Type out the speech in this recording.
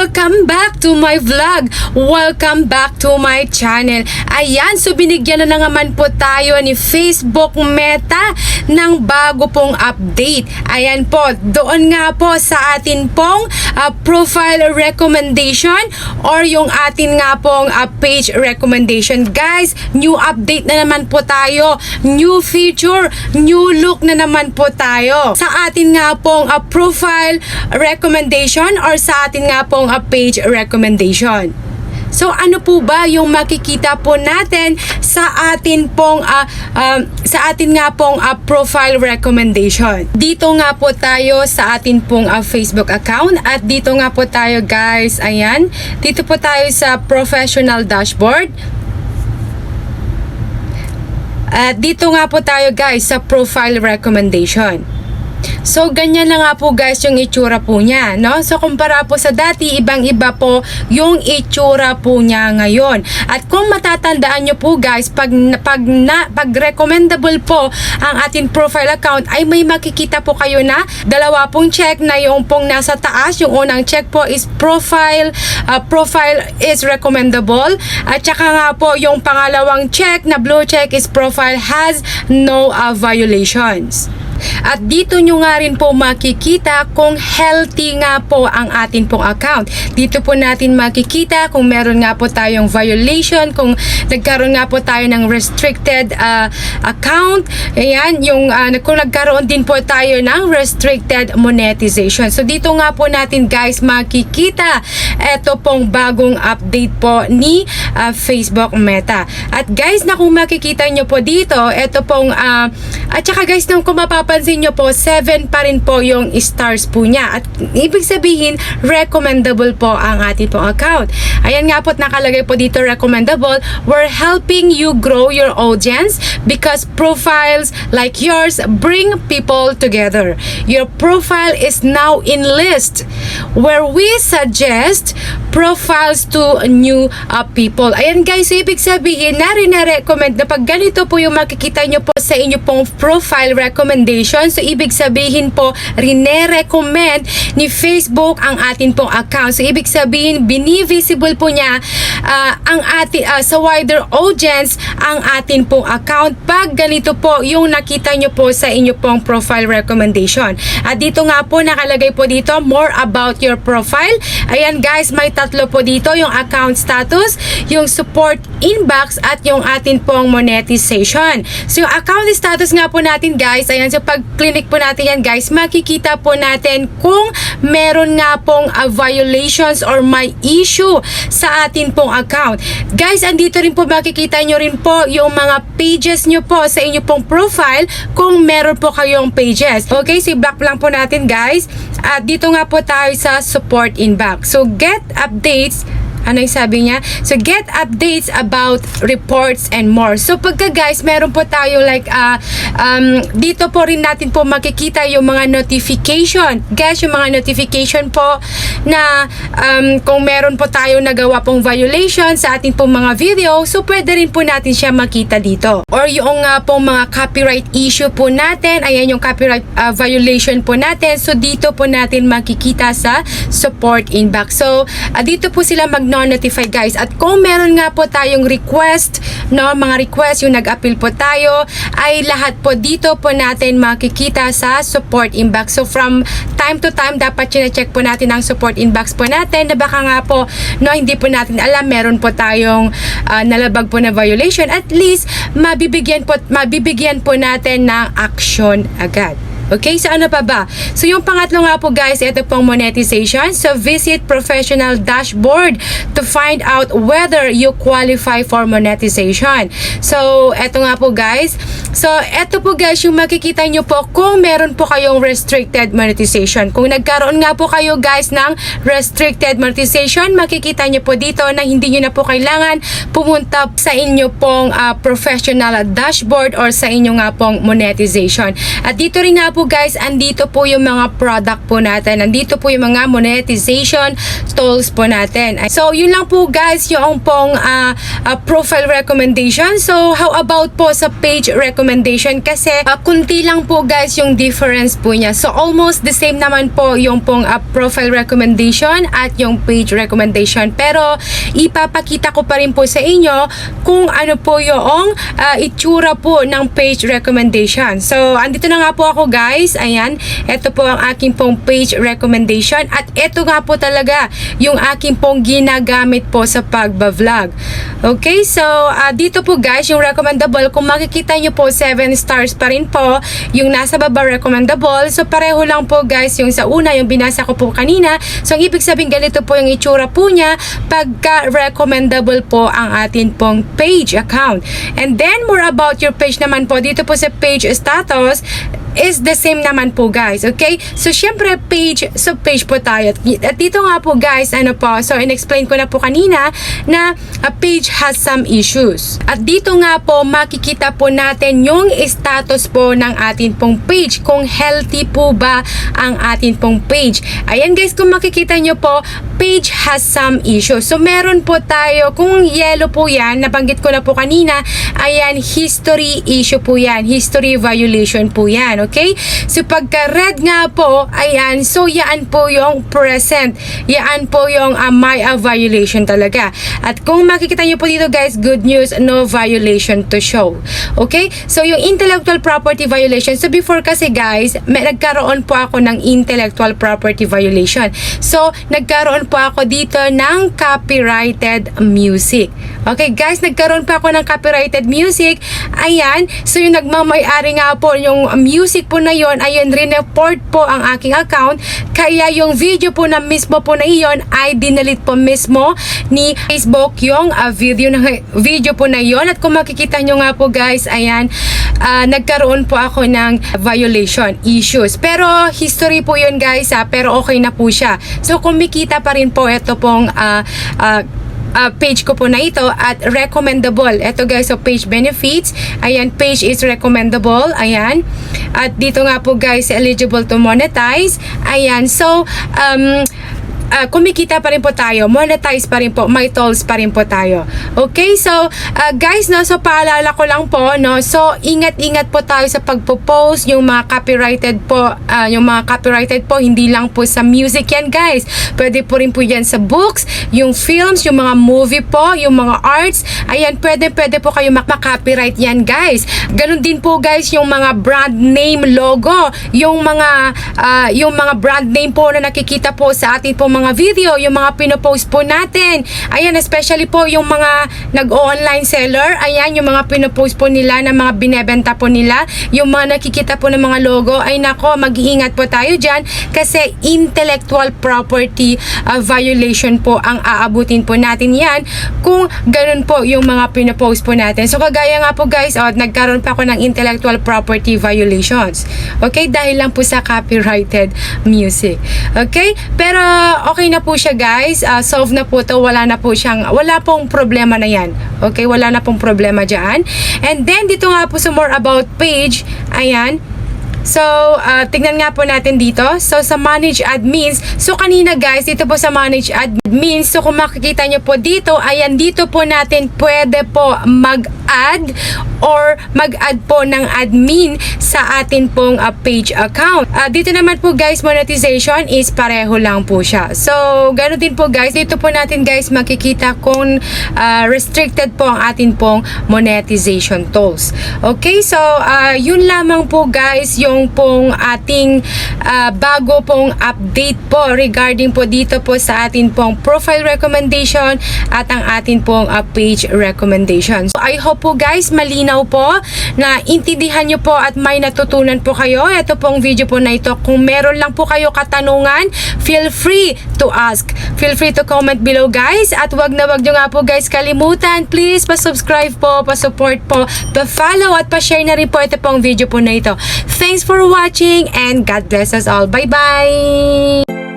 Welcome back to my vlog. Welcome back to my channel. Ayan, so binigyan na naman po tayo ni Facebook Meta ng bago pong update. Ayan po, doon nga po sa atin pong uh, profile recommendation or yung atin nga pong uh, page recommendation. Guys, new update na naman po tayo. New feature, new look na naman po tayo. Sa atin nga pong uh, profile recommendation or sa atin nga pong uh, page recommendation. So ano po ba yung makikita po natin sa atin pong uh, um, sa atin nga pong uh, profile recommendation. Dito nga po tayo sa atin pong uh, Facebook account at dito nga po tayo guys, ayan. Dito po tayo sa professional dashboard. At dito nga po tayo guys sa profile recommendation. So, ganyan na nga po guys yung itsura po niya, no? So, kumpara po sa dati, ibang-iba po yung itsura po niya ngayon. At kung matatandaan nyo po guys, pag, pag, na, pag recommendable po ang ating profile account, ay may makikita po kayo na dalawa pong check na yung pong nasa taas. Yung unang check po is profile, uh, profile is recommendable. At saka nga po, yung pangalawang check na blue check is profile has no uh, violations. At dito nyo nga rin po makikita kung healthy nga po ang atin pong account. Dito po natin makikita kung meron nga po tayong violation, kung nagkaroon nga po tayo ng restricted uh, account. Ayan, yung, uh, kung nagkaroon din po tayo ng restricted monetization. So dito nga po natin guys makikita ito pong bagong update po ni uh, Facebook Meta. At guys, na kung makikita nyo po dito, ito pong, uh, at saka guys, nung kung mapapansin nyo po, 7 pa rin po yung stars po niya. At ibig sabihin, recommendable po ang ating pong account. Ayan nga po, nakalagay po dito recommendable. We're helping you grow your audience because profiles like yours bring people together. Your profile is now in list where we suggest profiles to new uh, people. Ayan guys, ibig sabihin, na rin na-recommend na pag ganito po yung makikita nyo po sa inyo pong profile recommendation. So, ibig sabihin po, rine-recommend ni Facebook ang atin pong account. So, ibig sabihin, bini-visible po niya uh, ang atin, uh, sa wider audience ang atin pong account pag ganito po yung nakita nyo po sa inyo pong profile recommendation. At dito nga po, nakalagay po dito, more about your profile. Ayan guys, may tatlo po dito, yung account status, yung support inbox, at yung atin pong monetization. So, yung account status nga po natin guys, ayan, so pag clinic po natin yan guys, makikita po natin kung meron nga pong uh, violations or may issue sa atin pong account. Guys, andito rin po makikita nyo rin po yung mga pages nyo po sa inyo pong profile kung meron po kayong pages. Okay, si back lang po natin guys. At dito nga po tayo sa support inbox. So, get updates ano yung sabi niya? So, get updates about reports and more. So, pagka guys, meron po tayo like, uh, um, dito po rin natin po makikita yung mga notification. Guys, yung mga notification po na um, kung meron po tayo nagawa pong violation sa ating pong mga video, so pwede rin po natin siya makita dito. Or yung uh, pong mga copyright issue po natin, ayan yung copyright uh, violation po natin. So, dito po natin makikita sa support inbox. So, uh, dito po sila mag notify guys. At kung meron nga po tayong request, no, mga request yung nag-appeal po tayo, ay lahat po dito po natin makikita sa support inbox. So from time to time, dapat chine-check po natin ang support inbox po natin na baka nga po, no, hindi po natin alam, meron po tayong uh, nalabag po na violation. At least, mabibigyan po, mabibigyan po natin ng action agad. Okay, so ano pa ba? So yung pangatlo nga po guys, ito pong monetization. So visit professional dashboard to find out whether you qualify for monetization. So eto nga po guys. So eto po guys yung makikita nyo po kung meron po kayong restricted monetization. Kung nagkaroon nga po kayo guys ng restricted monetization, makikita nyo po dito na hindi nyo na po kailangan pumunta sa inyo pong uh, professional dashboard or sa inyo nga pong monetization. At dito rin nga po po guys, andito po yung mga product po natin. Andito po yung mga monetization tools po natin. So, yun lang po guys yung pong ah, ah, profile recommendation. So, how about po sa page recommendation? Kasi ah, kunti lang po guys yung difference po niya. So, almost the same naman po yung pong ah, profile recommendation at yung page recommendation. Pero, ipapakita ko pa rin po sa inyo kung ano po yung ah, itsura po ng page recommendation. So, andito na nga po ako guys. Ayan. Ito po ang aking pong page recommendation. At ito nga po talaga yung aking pong ginagamit po sa pagba-vlog. Okay, so ah, dito po guys, yung recommendable, kung makikita nyo po 7 stars pa rin po, yung nasa baba recommendable. So pareho lang po guys, yung sa una, yung binasa ko po kanina. So ang ibig sabihin ganito po yung itsura po niya pagka recommendable po ang atin pong page account. And then more about your page naman po, dito po sa page status, is the same naman po guys, okay? So syempre page, so page po tayo. At dito nga po guys, ano po, so in-explain ko na po kanina na a page has some issues. At dito nga po makikita po natin yung status po ng atin pong page, kung healthy po ba ang atin pong page. Ayan guys, kung makikita nyo po, page has some issues. So meron po tayo, kung yellow po yan, nabanggit ko na po kanina, ayan, history issue po yan, history violation po yan, okay? So pagka red nga po, ayan, so yan po yung present, yan po yung uh, may uh, violation talaga. At kung makikita nyo po dito guys, good news, no violation to show. Okay? So yung intellectual property violation, so before kasi guys, may, nagkaroon po ako ng intellectual property violation. So nagkaroon po ako dito ng copyrighted music. Okay guys, nagkaroon pa ako ng copyrighted music. Ayan, so yung nagmamay-ari nga po yung music po na yon, ayun, report po ang aking account. Kaya yung video po na mismo po na iyon ay dinalit po mismo ni Facebook yung ah, video na video po na yon. At kung makikita nyo nga po guys, ayan, ah, nagkaroon po ako ng violation issues. Pero history po yun guys, ha, pero okay na po siya. So kumikita pa rin po ito pong ah, ah, uh, page ko po na ito at recommendable. Ito guys, so page benefits. Ayan, page is recommendable. Ayan. At dito nga po guys, eligible to monetize. Ayan, so um, uh, kumikita pa rin po tayo, monetize pa rin po, may tolls pa rin po tayo. Okay, so uh, guys, no, so paalala ko lang po, no, so ingat-ingat po tayo sa pagpo-post, yung mga copyrighted po, uh, yung mga copyrighted po, hindi lang po sa music yan guys, pwede po rin po yan sa books, yung films, yung mga movie po, yung mga arts, ayan, pwede, pwede po kayo mak-copyright yan guys. Ganon din po guys, yung mga brand name logo, yung mga, uh, yung mga brand name po na nakikita po sa ating po mga video, yung mga pinopost po natin. Ayan, especially po yung mga nag-online seller, ayan, yung mga pinopost po nila na mga binebenta po nila, yung mga nakikita po ng mga logo, ay nako, mag-iingat po tayo dyan kasi intellectual property uh, violation po ang aabutin po natin yan kung ganun po yung mga pinopost po natin. So, kagaya nga po guys, oh, nagkaroon pa ako ng intellectual property violations. Okay? Dahil lang po sa copyrighted music. Okay? Pero, okay na po siya guys. Uh, solve na po to. Wala na po siyang, wala pong problema na yan. Okay? Wala na pong problema dyan. And then, dito nga po sa more about page, ayan, So, uh, tingnan nga po natin dito. So, sa manage admins. So, kanina guys, dito po sa manage admins. So, kung makikita nyo po dito, ayan, dito po natin pwede po mag-add or mag-add po ng admin sa atin pong uh, page account. Uh, dito naman po guys, monetization is pareho lang po siya. So, ganoon din po guys. Dito po natin guys makikita kung uh, restricted po ang atin pong monetization tools. Okay, so uh, yun lamang po guys yung pong ating uh, bago pong update po regarding po dito po sa atin pong profile recommendation at ang atin pong uh, page recommendation. So, I hope po guys malinaw po na intindihan nyo po at may natutunan po kayo. Ito pong video po na ito. Kung meron lang po kayo katanungan, feel free to ask. Feel free to comment below guys. At wag na wag nyo nga po guys kalimutan. Please pa-subscribe po, pa-support po, pa-follow at pa-share na rin po ito pong video po na ito. Thanks for watching and God bless us all. Bye-bye!